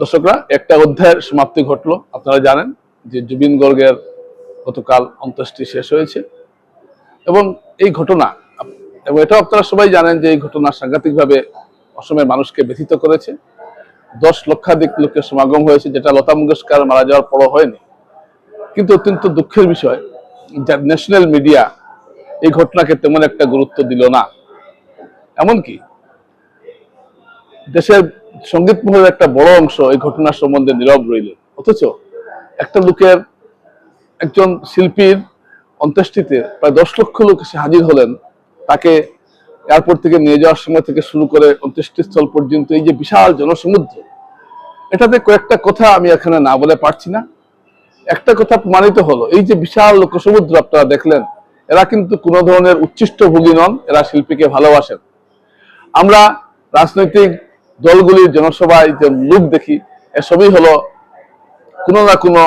দর্শকরা, একটা অধ্যায়ের সমাপ্তি ঘটলো। আপনারা জানেন যে জুবিন গর্গের গতকাল অন্ত্যেষ্টি শেষ হয়েছে। এবং এই ঘটনা, এবং এটাও আপনারা সবাই জানেন যে এই ঘটনা সাংঘাতিকভাবে অসমের মানুষকে ব্যথিত করেছে। দশ লক্ষাধিক লোকের সমাগম হয়েছে, যেটা লতা মঙ্গেশকর মারা যাওয়ার পরও হয়নি। কিন্তু অত্যন্ত দুঃখের বিষয় যা ন্যাশনাল মিডিয়া এই ঘটনাকে তেমন একটা গুরুত্ব দিল না। এমনকি দেশের সংগীত মহলের একটা বড় অংশ এই ঘটনার সম্বন্ধে নীরব রইল। অথচ একটা লোকের একজন শিল্পীর অন্ত্যেষ্টিতে প্রায় দশ লক্ষ লোক এসে হাজির হলেন, তাকে এয়ারপোর্ট থেকে নিয়ে যাওয়ার সময় থেকে শুরু করে অন্ত্যেষ্টিস্থল পর্যন্ত এই যে বিশাল জনসমুদ্র, এটাতে কয়েকটা কথা আমি এখানে না বলে পারছি না। একটা কথা প্রমাণিত হলো, এই যে বিশাল লোকসমুদ্র আপনারা দেখলেন, এরা কিন্তু কোনো ধরনের উচ্ছিষ্ট ভোগী নন, এরা শিল্পীকে ভালোবাসেন। আমরা রাজনৈতিক দলগুলির জনসভায় যে লোক দেখি এসবই হলো কোনো না কোনো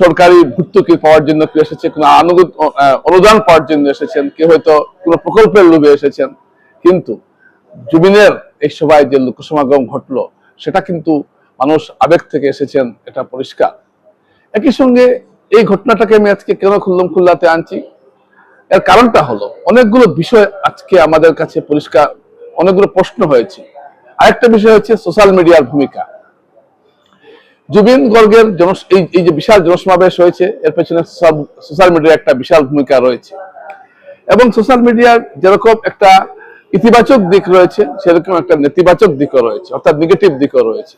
সরকারি ভর্তুকি পাওয়ার জন্য কেউ এসেছে, কোনো আনুগত অনুদান পাওয়ার জন্য এসেছেন, কেউ হয়তো কোনো প্রকল্পের লোভে এসেছেন। কিন্তু জুবিনের এই সভায় যে লোকসমাগম ঘটলো, সেটা কিন্তু মানুষ আবেগ থেকে এসেছেন, এটা পরিষ্কার। একই সঙ্গে এই ঘটনাটাকে আমি আজকে কেন খুল্লম খুল্লাতে আনছি? এর কারণটা হলো, অনেকগুলো বিষয় আজকে আমাদের কাছে পরিষ্কার অনেকগুলো প্রশ্ন হয়েছে। আরেকটা বিষয় হচ্ছে সোশ্যাল মিডিয়ার ভূমিকা। জুবিন গর্গের এই যে বিশাল জনসমাবেশ হয়েছে, এর পেছনে সোশ্যাল মিডিয়ার একটা বিশাল ভূমিকা রয়েছে। এবং সোশ্যাল মিডিয়ার যেরকম একটা ইতিবাচক দিক রয়েছে, সেরকম একটা নেতিবাচক দিকও রয়েছে, অর্থাৎ নেগেটিভ দিকও রয়েছে।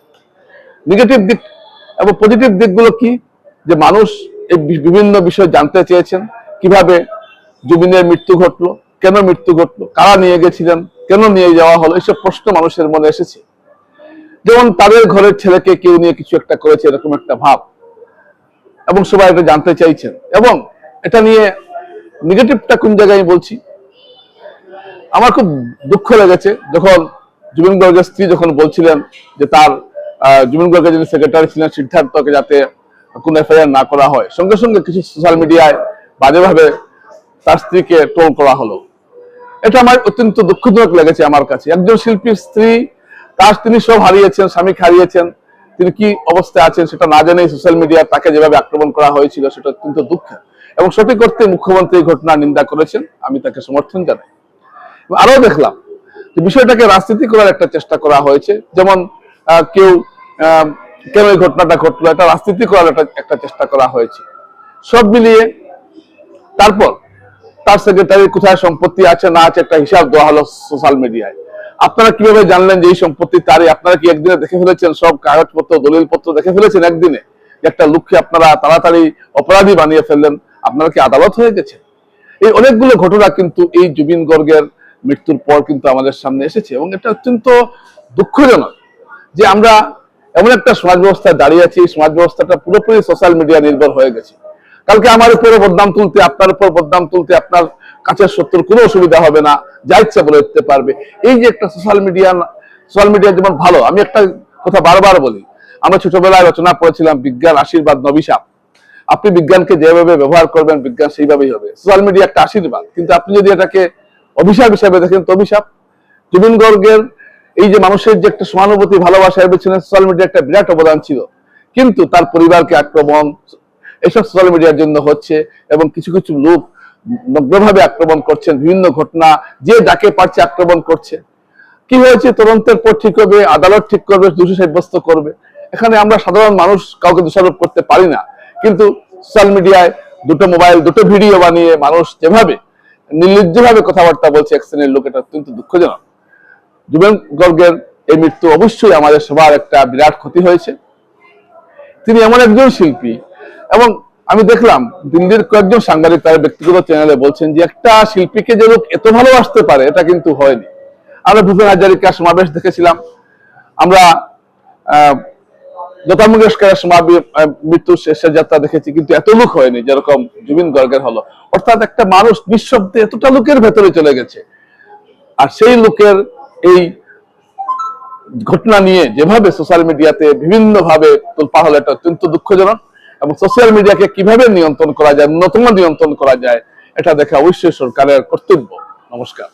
নেগেটিভ দিক এবং পজিটিভ দিকগুলো কি? যে মানুষ এই বিভিন্ন বিষয় জানতে চেয়েছেন, কীভাবে জুবিনের মৃত্যু ঘটলো, কেন মৃত্যু ঘটলো, কারা নিয়ে গেছিলেন কেন নিয়ে যাওয়া হলো? এইসব প্রশ্ন মানুষের মনে এসেছে। যেমন তাদের ঘরের ছেলেকে কেউ নিয়ে কিছু একটা করেছে, এরকম একটা ভাব। এবং সবাই এটা জানতে চাইছেন। এবং এটা নিয়ে নেগেটিভটা কোন জায়গায় বলছি? আমার খুব দুঃখ লেগেছে যখন জুবিন গর্গের স্ত্রী যখন বলছিলেন যে তার জুবিন গর্গের যিনি সেক্রেটারি ছিলেন সিদ্ধার্থকে যাতে কোন এফআইআর না করা হয়। সঙ্গে সঙ্গে কিছু সোশ্যাল মিডিয়ায় বাজেভাবে তার স্ত্রীকে ট্রোল করা হলো। এটা আমার অত্যন্ত দুঃখজনক লেগেছে আমার কাছে। একজন শিল্পীর স্ত্রী, তার তিনি সব হারিয়েছেন, স্বামী হারিয়েছেন, তিনি কি অবস্থায় আছেন সেটা না জেনেই সোশ্যাল মিডিয়া তাকে যেভাবে আক্রমণ করা হয়েছিল সেটা অত্যন্ত দুঃখ। এবং সঠিক অর্থে মুখ্যমন্ত্রী এই ঘটনা নিন্দা করেছেন, আমি তাকে সমর্থন জানাই। আরও দেখলাম যে বিষয়টাকে রাজনীতি করার একটা চেষ্টা করা হয়েছে, যেমন কেউ কেন এই ঘটনাটা ঘটলো, এটা রাজনীতি করার একটা চেষ্টা করা হয়েছে। সব মিলিয়ে তারপর তার সেক্রেটারি কোথায় সম্পত্তি আছে, না আছে, একটা হিসাব দেওয়া হলো সোশ্যাল মিডিয়ায় আপনারা কীভাবে জানলেন যে এই সম্পত্তি তারই? আপনারা কি একদিনে দেখে ফেলেছেন সব কাগজপত্র, দলিলপত্র দেখে ফেলেছেন একদিনে? একটা লোককে আপনারা তাড়াতাড়ি অপরাধী বানিয়ে ফেললেন। আপনারা কি আদালত হয়ে গেছে এই অনেকগুলো ঘটনা কিন্তু এই জুবিন গর্গের মৃত্যুর পর কিন্তু আমাদের সামনে এসেছে এবং এটা অত্যন্ত দুঃখজনক যে আমরা এমন একটা সমাজ ব্যবস্থায় দাঁড়িয়ে আছি, এই সমাজ ব্যবস্থাটা পুরোপুরি সোশ্যাল মিডিয়া নির্ভর হয়ে গেছে। কালকে আমার উপরে বদনাম তুলতে, আপনার উপর বদনাম তুলতে আপনার কাছের সত্যর কোনো অসুবিধা হবে না। যা ইচ্ছা বলে দিতে পারবে। এই যে একটা সোশ্যাল মিডিয়া সোশ্যাল মিডিয়া যেমন ভালো, আমি একটা কথা বারবার বলি। আমরা ছোটবেলায় রচনা পড়েছিলাম, বিজ্ঞান আশীর্বাদ নবিশাপ। আপনি বিজ্ঞানকে যেভাবে ব্যবহার করবেন, বিজ্ঞান সেইভাবেই হবে। সোশ্যাল মিডিয়া একটা আশীর্বাদ। কিন্তু আপনি যদি এটাকে অভিশাপ হিসাবে দেখেন, তো অভিশাপ। জুবিন গর্গের এই যে মানুষের যে একটা সহানুভূতি, ভালোবাসা এর সোশ্যাল মিডিয়া একটা বিরাট অবদান ছিল। কিন্তু তার পরিবারকে আক্রমণ এসব সোশ্যাল মিডিয়ার জন্য হচ্ছে এবং কিছু কিছু লোক নগ্নভাবে আক্রমণ করছেন, বিভিন্ন ঘটনা যে যাকে পারছে আক্রমণ করছে। কি হয়েছে? তদন্তের পর ঠিক হবে, আদালত ঠিক করবে দোষী সাব্যস্ত করবে। এখানে আমরা সাধারণ মানুষ কাউকে দোষারোপ করতে পারি না। কিন্তু সোশ্যাল মিডিয়ায় দুটো মোবাইল দুটো ভিডিও বানিয়ে মানুষ যেভাবে নির্লজ্জভাবে কথাবার্তা বলছে এক শ্রেণির লোক, এটা অত্যন্ত দুঃখজনক। জুবেন গর্গের এই মৃত্যু অবশ্যই আমাদের সবার একটা বিরাট ক্ষতি হয়েছে। তিনি এমন একজন শিল্পী এবং আমি দেখলাম দিল্লির কয়েকজন সাংবাদিক তার ব্যক্তিগত চ্যানেলে বলছেন যে একটা শিল্পীকে যে লোক এত ভালোবাসতে পারে, এটা কিন্তু হয়নি। আমরা ভূপেন হাজারিকার সমাবেশ দেখেছিলাম। আমরা লতা মঙ্গেশকরের সমাবেশ মৃত্যুর শেষের যাত্রা দেখেছি, কিন্তু এত লোক হয়নি, যেরকম জুবিন গর্গের হলো। অর্থাৎ একটা মানুষ নিঃশব্দে এতটা লোকের ভেতরে চলে গেছে। আর সেই লোকের এই ঘটনা নিয়ে যেভাবে সোশ্যাল মিডিয়াতে বিভিন্ন ভাবে তোলপা হলো, এটা অত্যন্ত দুঃখজনক। এবং সোশ্যাল মিডিয়াকে কীভাবে নিয়ন্ত্রণ করা যায়, নতুন নিয়ন্ত্রণ করা যায়, এটা দেখা অবশ্যই সরকারের কর্তব্য। নমস্কার।